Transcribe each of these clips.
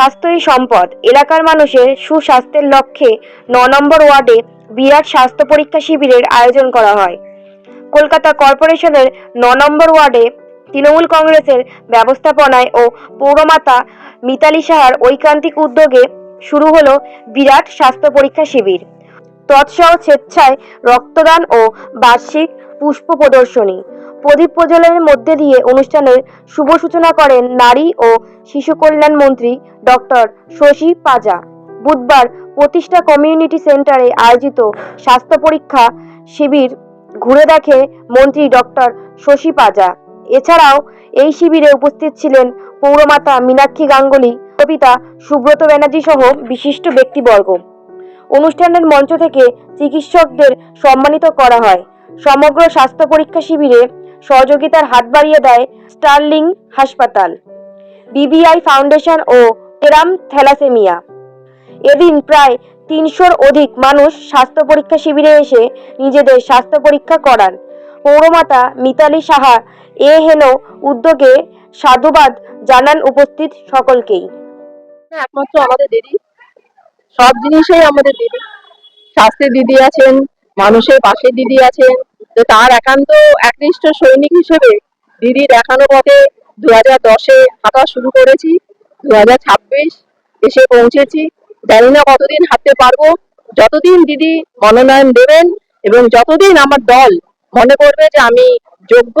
স্বাস্থ্যই সম্পদ। এলাকার মানুষের সুস্বাস্থ্যের লক্ষ্যে ন নম্বর ওয়ার্ডে বিরাট স্বাস্থ্য পরীক্ষা শিবিরের আয়োজন করা হয়। কলকাতা কর্পোরেশনের ন নম্বর ওয়ার্ডে তৃণমূল কংগ্রেসের ব্যবস্থাপনায় ও পৌরমাতা মিতালি সাহার ঐকান্তিক উদ্যোগে শুরু হলো বিরাট স্বাস্থ্য পরীক্ষা শিবির। তৎসহ স্বেচ্ছায় রক্তদান ও বার্ষিক পুষ্প প্রদর্শনী। প্রদীপ প্রজ্বলনের মধ্যে দিয়ে অনুষ্ঠানের শুভ সূচনা করেন নারী ও শিশু কল্যাণ মন্ত্রী ডক্টর শশী পাজা। বুধবার প্রতিষ্ঠা কমিউনিটি সেন্টারে আয়োজিত স্বাস্থ্য পরীক্ষা শিবির ঘুরে দেখে মন্ত্রী ডক্টর শশী পাজা। এছাড়াও এই শিবিরে উপস্থিত ছিলেন পৌরমাতা মীনাক্ষী গাঙ্গুলি কবিতা সুব্রত ব্যানার্জি সহ বিশিষ্ট ব্যক্তিবর্গ। অনুষ্ঠানের মঞ্চ থেকে চিকিৎসকদের সম্মানিত করা হয়। সমগ্র স্বাস্থ্য পরীক্ষা শিবিরে সহযোগিতার হাত বাড়িয়ে দেয় স্টার্লিং হাসপাতাল, বিবিআই ফাউন্ডেশন ও এরাম থ্যালাসেমিয়া। এদিন প্রায় তিনশোর অধিক মানুষ স্বাস্থ্য পরীক্ষা শিবিরে এসে নিজেদের স্বাস্থ্য পরীক্ষা করান। পৌরমাতা মিতালি সাহা এ হেন উদ্যোগে সাধুবাদ জানান উপস্থিত সকলকেই। একমাত্র আমাদের দিদি। সব জিনিসেই আমাদের দিদি। স্বাস্থ্যের দিদি আছেন, মানুষের পাশে দিদি আছেন তো তার একান্ত একনিষ্ঠ সৈনিক হিসেবে দিদি দেখানো পথে দু হাজার দশে হাঁটা শুরু করেছি দু হাজার ছাব্বিশ এসে পৌঁছেছি। জানি না কতদিন হাঁটতে পারব, যতদিন দিদি মনোনয়ন দেবেন এবং যতদিন আমার দল মনে করবে যে আমি যোগ্য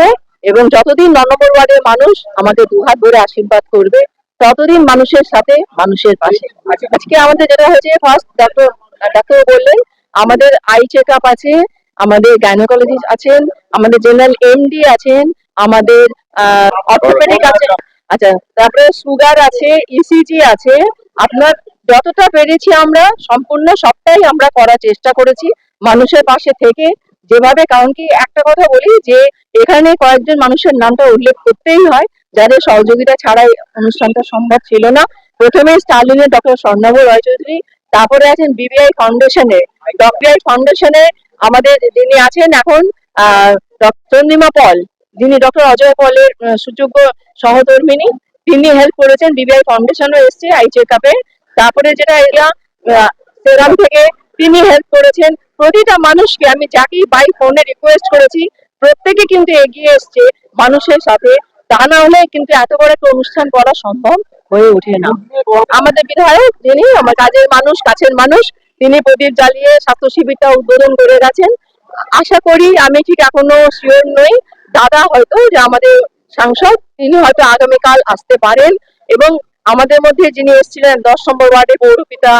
এবং যতদিন নম্বর ওয়ার্ডের মানুষ আমাকে দুহাত ধরে আশীর্বাদ করবে, ততদিন মানুষের সাথে মানুষের পাশে। আজকে আমাদের যেটা হয়েছে ফার্স্ট ডক্টর ডাক্তার বললেন, আমাদের আই চেক আপ আছে আমাদের গাইনোকোলজিস্ট আছেন, আমাদের জেনারেল এমডি আছেন, আমাদের অর্থোপেডিক আছে। আচ্ছা তারপরে সুগার আছে ইসিজি আছে। আপনার যতটা পেরেছি আমরা, সম্পূর্ণ সবটাই আমরা করার চেষ্টা করেছি। মানুষের পাশে থেকে যেভাবে, কারণ কি একটা কথা বলি যে, এখানে কয়েকজন মানুষের নামটা উল্লেখ করতেই হয়, যাদের সহযোগিতা ছাড়াই অনুষ্ঠানটা সম্ভব ছিল না। প্রথমে স্টালিনের ডক্টর স্বর্ণাভ রয় চৌধুরী তারপরে আছেন বিবিআই ফাউন্ডেশনে বিবিআই ফাউন্ডেশনে আমাদের যিনি আছেন এখন চন্দ্রিমা পল যিনি ডক্টর অজয় পলের সুযোগ্য সহধর্মিনী তিনি হেল্প করেছেন বিবিআই ফাউন্ডেশনও এসছে আই চেক আপে তারপরে যেটা আহ, সেরাম থেকে তিনি হেল্প করেছেন। প্রতিটা মানুষকে আমি যাকেই বাই ফোনে রিকোয়েস্ট করেছি প্রত্যেকে কিন্তু এগিয়ে এসছে মানুষের সাথে। তা না হলে কিন্তু এত বড় একটা অনুষ্ঠান করা সম্ভব হয়ে ওঠে না। আমাদের বিধায়ক যিনি আমার কাজের মানুষ কাছের মানুষ তিনি প্রদীপ জ্বালিয়ে স্বাস্থ্য শিবিরটা উদ্বোধন করে গেছেন। আশা করি আমি ঠিক এখনও শিওর নই। দাদা হয়তো যে আমাদের সাংসদ, তিনি হয়তো আগামীকাল আসতে পারেন এবং আমাদের মধ্যে যিনি এসেছিলেন, দশ নম্বর ওয়ার্ডে পৌরপিতা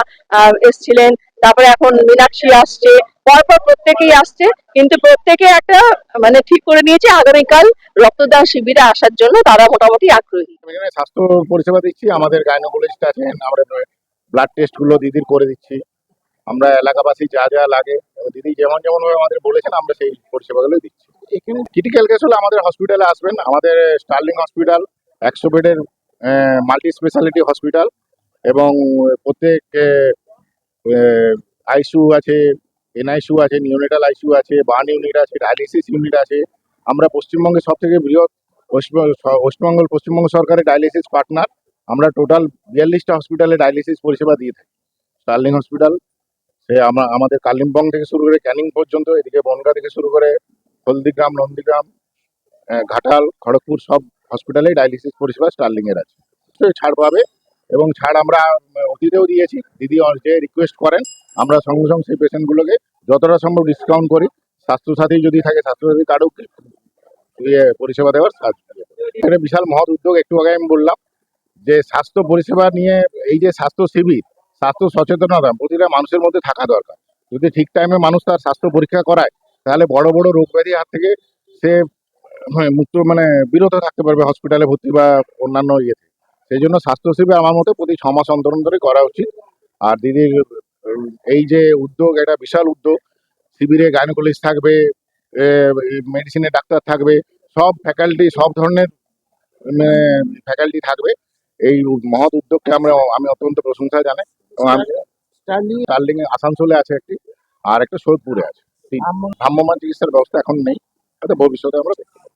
এসেছিলেন। তারপরে এখন মীনাক্ষী আসছে। পরপর প্রত্যেকেই আসছে। কিন্তু প্রত্যেকে একটা মানে ঠিক করে নিয়েছে, আগামীকাল রক্তদান শিবিরে আসার জন্য তারা মোটামুটি আগ্রহী। স্বাস্থ্য পরিষেবা দিচ্ছি। আমাদের গাইনোকোলজিস্ট আছেন। আমরা ব্লাড টেস্টগুলো দিদির করে দিচ্ছি। আমরা এলাকাবাসী যা যা লাগে দিদি যেমন যেমন ভাবে আমাদের বলেছেন, আমরা সেই পরিষেবাগুলো দিচ্ছি। এখানে ক্রিটিক্যাল কেস হলে আমাদের হসপিটালে আসবেন। আমাদের স্টার্লিং হসপিটাল একশো বেডের মাল্টি স্পেশালিটি হসপিটাল এবং প্রত্যেক আইসিউ আছে এনআইসিউ আছে নিউনেটাল আইসিউ আছে বার্ন ইউনিট আছে ডায়ালিসিস ইউনিট আছে। আমরা পশ্চিমবঙ্গের সব থেকে বৃহৎ ওয়েস্টবেঙ্গল পশ্চিমবঙ্গ সরকারের ডায়ালিসিস পার্টনার আমরা টোটাল বিয়াল্লিশটা হসপিটালে ডায়ালিসিস পরিষেবা দিয়ে থাকি। স্টার্লিং হসপিটাল আমরা, আমাদের কালিম্পং থেকে শুরু করে ক্যানিং পর্যন্ত, এদিকে বনগা থেকে শুরু করে হলদিগ্রাম, নন্দীগ্রাম ঘাটাল, খড়গপুর সব হসপিটালেই ডায়ালিসিস পরিষেবা স্টার্লিং এর আছে। ছাড় পাবে এবং ছাড় আমরা অতীতেও দিয়েছি। দিদি যে রিকোয়েস্ট করেন, আমরা সঙ্গে সঙ্গে সেই পেশেন্টগুলোকে যতটা সম্ভব ডিসকাউন্ট করি। স্বাস্থ্যসাথী যদি থাকে, স্বাস্থ্যসাথী কার্ডও ইয়ে পরিষেবা দেওয়ার সাহায্য। এখানে বিশাল মহৎ উদ্যোগ, একটু আগে আমি বললাম যে স্বাস্থ্য পরিষেবা নিয়ে, এই যে স্বাস্থ্য শিবির স্বাস্থ্য সচেতনতা প্রতিটা মানুষের মধ্যে থাকা দরকার। যদি ঠিক টাইমে মানুষ তার স্বাস্থ্য পরীক্ষা করায় তাহলে বড় বড় রোগ ব্যাধি হাত থেকে সে হ্যাঁ, মুক্ত মানে বিরত থাকতে পারবে হসপিটালে ভর্তি বা অন্যান্য ইয়েতে। সেই জন্য স্বাস্থ্য আমার মতে প্রতি ছ মাস অন্তর অন্তরে করা উচিত। আর দিদির এই যে উদ্যোগ এটা বিশাল উদ্যোগ। শিবিরে গাইনোকোলজিস্ট থাকবে মেডিসিনের ডাক্তার থাকবে সব ফ্যাকাল্টি সব ধরনের ফ্যাকাল্টি থাকবে। এই মহৎ উদ্যোগকে আমরা আমি অত্যন্ত প্রশংসা জানাই। স্টার্লিং আসানসোলে আছে একটি আর একটা সোদপুরে আছে। ভ্রাম্যমান চিকিৎসার ব্যবস্থা এখন নেই এটা ভবিষ্যতে আমরা দেখতে পাবো।